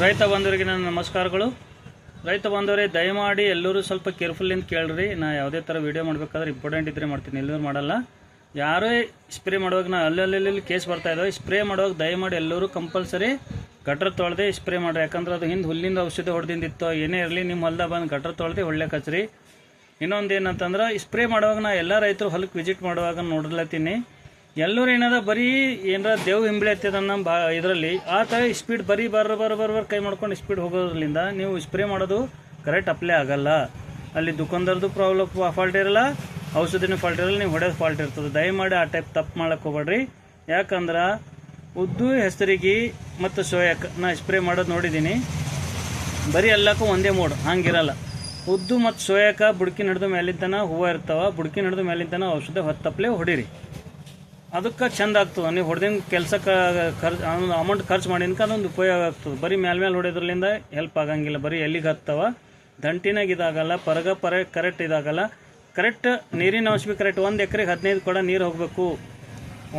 ರೈತ ಬಂದವರಿಗೆ ನನ್ನ ನಮಸ್ಕಾರಗಳು. ರೈತ ಬಂದವರೇ, ದಯಮಾಡಿ ಎಲ್ಲರೂ ಸ್ವಲ್ಪ ಕೇರ್ಫುಲ್ಲಿಂದ ಕೇಳ್ರಿ. ನಾ ಯಾವುದೇ ಥರ ವೀಡಿಯೋ ಮಾಡಬೇಕಾದ್ರೆ ಇಂಪಾರ್ಟೆಂಟ್ ಇದ್ದರೆ ಮಾಡ್ತೀನಿ ಎಲ್ಲರೂ ಮಾಡಲ್ಲ. ಯಾರೇ ಸ್ಪ್ರೇ ಮಾಡುವಾಗ, ನಾ ಅಲ್ಲಲ್ಲಿ ಕೇಸ್ ಬರ್ತಾ ಇದ್ದಾವೆ ಸ್ಪ್ರೇ ಮಾಡುವಾಗ ದಯಮಾಡಿ ಎಲ್ಲರೂ ಕಂಪಲ್ಸರಿ ಗಟ್ರ ತೊಳೆದೇ ಸ್ಪ್ರೇ ಮಾಡಿರಿ. ಯಾಕಂದ್ರೆ ಅದು ಹಿಂದೆ ಹುಲ್ಲಿಂದ ಔಷಧಿ ಹೊಡೆದಿಂದಿತ್ತು ಏನೇ ಇರಲಿ ನಿಮ್ಮ ಹೊಲ್ದಾಗ ಬಂದು ಗಟ್ರ ತೊಳೆದೇ ಒಳ್ಳೆ ಕಚ್ರಿ. ಇನ್ನೊಂದು ಏನಂತಂದ್ರೆ ಸ್ಪ್ರೇ ಮಾಡುವಾಗ ನಾ ಎಲ್ಲ ರೈತರು ಹೊಲಕ್ಕೆ ವಿಸಿಟ್ ಮಾಡುವಾಗ ನೋಡ್ಲತ್ತೀನಿ ಎಲ್ಲರೂ ಏನದ ಬರೀ ಏನಾರ ದೇವ್ ಹಿಂಬಳಿ ಹತ್ತಿದನ್ನ ಬಾ ಇದರಲ್ಲಿ, ಆ ಥರ ಸ್ಪೀಡ್ ಬರೀ ಬರ ಬರ ಬರ ಬರ್ ಕೈ ಮಾಡ್ಕೊಂಡು ಸ್ಪೀಡ್ ಹೋಗೋದ್ರಿಂದ ನೀವು ಸ್ಪ್ರೇ ಮಾಡೋದು ಕರೆಕ್ಟ್ ಅಪ್ಲೈ ಆಗಲ್ಲ. ಅಲ್ಲಿ ದುಕಾನ್ದಾರ್ದು ಪ್ರಾಬ್ಲಮ್ ಫಾಲ್ಟ್ ಇರಲ್ಲ, ಔಷಧಿನೂ ಫಾಲ್ಟ್ ಇರಲ್ಲ, ನೀವು ಹೊಡೆಯೋದು ಫಾಲ್ಟ್ ಇರ್ತದೆ. ದಯಮಾಡಿ ಆ ಟೈಪ್ ತಪ್ಪು ಮಾಡೋಕ್ಕೆ ಹೋಗ್ಬೇಡ್ರಿ. ಯಾಕಂದ್ರೆ ಉದ್ದು, ಹೆಸರಿಗೆ ಮತ್ತು ಸೋಯಾಕ ನಾ ಸ್ಪ್ರೇ ಮಾಡೋದು ನೋಡಿದ್ದೀನಿ ಬರೀ ಎಲ್ಲಕ್ಕೂ ಒಂದೇ ಮೋಡ್ ಹಂಗಿರಲ್ಲ. ಉದ್ದು ಮತ್ತು ಸೋಯಾಕ ಬುಡ್ಕಿ ಹಿಡಿದು ಮೇಲಿಂತನ ಹೂವು ಇರ್ತಾವ, ಬುಡ್ಕಿ ಹಿಡಿದು ಮೇಲಿಂತನ ಔಷಧ ಹೊತ್ತಪ್ಲೆ ಹೊಡೀರಿ. ಅದಕ್ಕೆ ಚಂದ ಆಗ್ತದೆ. ನೀವು ಹೊಡೆದಿನ ಕೆಲಸಕ್ಕೆ ಖರ್ಚು ಅಮೌಂಟ್ ಖರ್ಚು ಮಾಡಿನ್ಕ ಅದೊಂದು ಉಪಯೋಗ ಆಗ್ತದೆ. ಬರೀ ಮೇಲೆ ಮೇಲೆ ಹೊಡೆಯೋದ್ರಲ್ಲಿಂದ ಹೆಲ್ಪ್ ಆಗಂಗಿಲ್ಲ. ಬರೀ ಎಲ್ಲಿಗೆ ಹತ್ತವ? ದಂಟಿನಾಗ ಇದಾಗಲ್ಲ, ಪರಗ ಪರ ಕರೆಕ್ಟ್ ಇದಾಗಲ್ಲ. ಕರೆಕ್ಟ್ ನೀರಿನ ಅಂಶ ಭೀ ಕರೆಕ್ಟ್ ಒಂದು ಎಕರೆಗೆ ಹದಿನೈದು ಕೊಡ ನೀರು ಹೋಗಬೇಕು.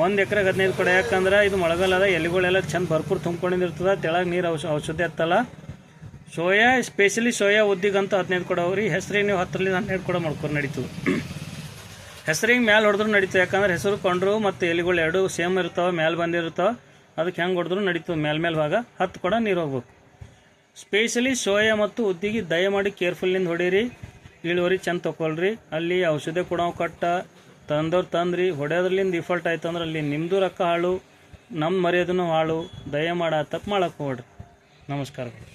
ಒಂದು ಎಕರೆಗೆ ಹದಿನೈದು ಕೊಡ, ಯಾಕಂದ್ರೆ ಇದು ಮಳೆಗಾಲದ ಎಲೆಗಳೆಲ್ಲ ಚಂದ ಭರ್ಪೂರ್ ತುಂಬ್ಕೊಂಡಿರ್ತದೆ ತೆಳಗೆ ನೀರು ಔಷ ಔಷಧಿ ಹತ್ತಲ್ಲ. ಸೋಯಾ ಸ್ಪೆಷಲಿ ಸೋಯಾ ಉದ್ದಿಗಂತೂ ಹದಿನೈದು ಕೊಡ ಅವ್ರಿ ಹೆಸರಿಗೆ ನೀವು ಹತ್ತರಿಂದ ಹನ್ನೆರಡು ಕೊಡ ಮಾಡ್ಕೊಂಡು ನಡೀತದೆ. ಹೆಸರಿಗೆ ಮ್ಯಾಲೆ ಹೊಡೆದ್ರು ನಡೀತು, ಯಾಕಂದ್ರೆ ಹೆಸರು ಕೊಂಡ್ರು ಮತ್ತು ಎಲೆಗಳು ಎರಡು ಸೇಮ್ ಇರ್ತಾವೆ ಮ್ಯಾಲೆ ಬಂದಿರ್ತಾವೆ ಅದಕ್ಕೆ ಹೆಂಗೆ ಹೊಡೆದ್ರು ನಡೀತು ಮೇಲೆ ಮೇಲೆ ಭಾಗ. ಹತ್ತು ಕೂಡ ನೀರು ಹೋಗ್ಬೇಕು. ಸ್ಪೆಷಲಿ ಸೋಯ ಮತ್ತು ಉದ್ದಿಗೆ ದಯಮಾಡಿ ಕೇರ್ಫುಲ್ಲಿಂದ ಹೊಡೀರಿ. ಇಳುವರಿ ಚೆಂದ ತೊಗೊಳ್ರಿ ಅಲ್ಲಿ ಔಷಧಿ ಕೊಡೋ ಕಟ್ಟ ತಂದವ್ರು ತಂದ್ರಿ. ಹೊಡೆಯೋದ್ರಲ್ಲಿಂದ ಡಿಫಾಲ್ಟ್ ಆಯ್ತು ಅಂದ್ರೆ ಅಲ್ಲಿ ನಿಮ್ಮದು ರೊಕ್ಕ ಹಾಳು ನಮ್ಮ ಮರ್ಯಾದನೂ ಹಾಳು. ದಯಮಾಡ ತಪ್ಪು ಮಾಡಕ್ಕೆ ಹೋಗ್ರಿ ನಮಸ್ಕಾರಗಳು